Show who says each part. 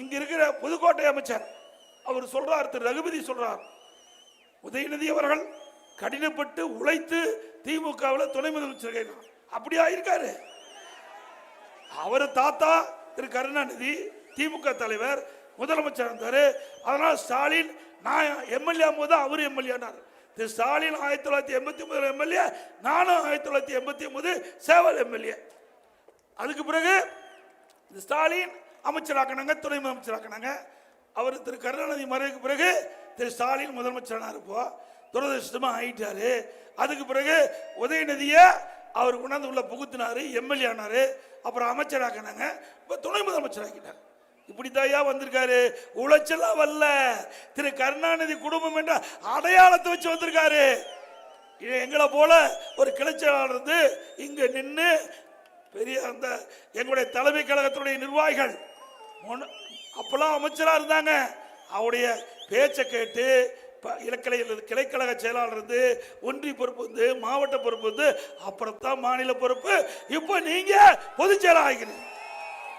Speaker 1: இங்க இருக்கிற புதுக்கோட்டை அமைச்சர் அவர் சொல்றார் திரு. ரகுபதி சொல்றார் உதயநிதி அவர்கள் கடினப்பட்டு உழைத்து திமுகவில் துணை முதலமைச்சர் அப்படியா இருக்காரு? அவர் தாத்தா திரு. கருணாநிதி திமுக தலைவர் முதலமைச்சர் இருந்தாரு. அதனால் ஸ்டாலின் நான் எம்எல்ஏ போது அவர் எம்எல்ஏனார் திரு. ஸ்டாலின் ஆயிரத்தி தொள்ளாயிரத்தி எண்பத்தி ஒன்பது எம்எல்ஏ நானும் ஆயிரத்தி தொள்ளாயிரத்தி எண்பத்தி ஒன்பது சேவல் எம்எல்ஏ. அதுக்கு பிறகு ஸ்டாலின் அமைச்சராக்கினாங்க துணை முதலமைச்சராக்கினாங்க. அவர் திரு கருணாநிதி மறைவுக்கு பிறகு திரு ஸ்டாலின் முதலமைச்சரானார் இருப்போம் துரதிருஷ்டமாக ஆயிட்டாரு. அதுக்கு பிறகு உதயநிதியை அவர் கொண்டாந்து உள்ள புகுத்தினார் எம்எல்ஏ ஆனார் அப்புறம் அமைச்சராக்கினாங்க. இப்போ துணை முதலமைச்சராக்கிட்டார். இப்படித்தாயா வந்திருக்காரு? உழைச்சலா வரல. திரு கருணாநிதி குடும்பம் என்ற அடையாளத்தை வச்சு வந்திருக்காரு. எங்களை போல ஒரு கிளைச்சலாளர் இருந்து இங்க நின்று பெரிய அந்த எங்களுடைய தலைமை கழகத்தினுடைய நிர்வாகிகள். அப்பெல்லாம் அமைச்சராக இருந்தாங்க. அவருடைய பேச்சை கேட்டு ப- கிளைக்கழக செயலாளர் இருந்து ஒன்றிய பொறுப்பு வந்து மாவட்ட பொறுப்பு வந்து அப்புறம் தான் மாநில பொறுப்பு. இப்போ நீங்கள் பொதுச் செயலாளர் ஆகிக்கிறீங்க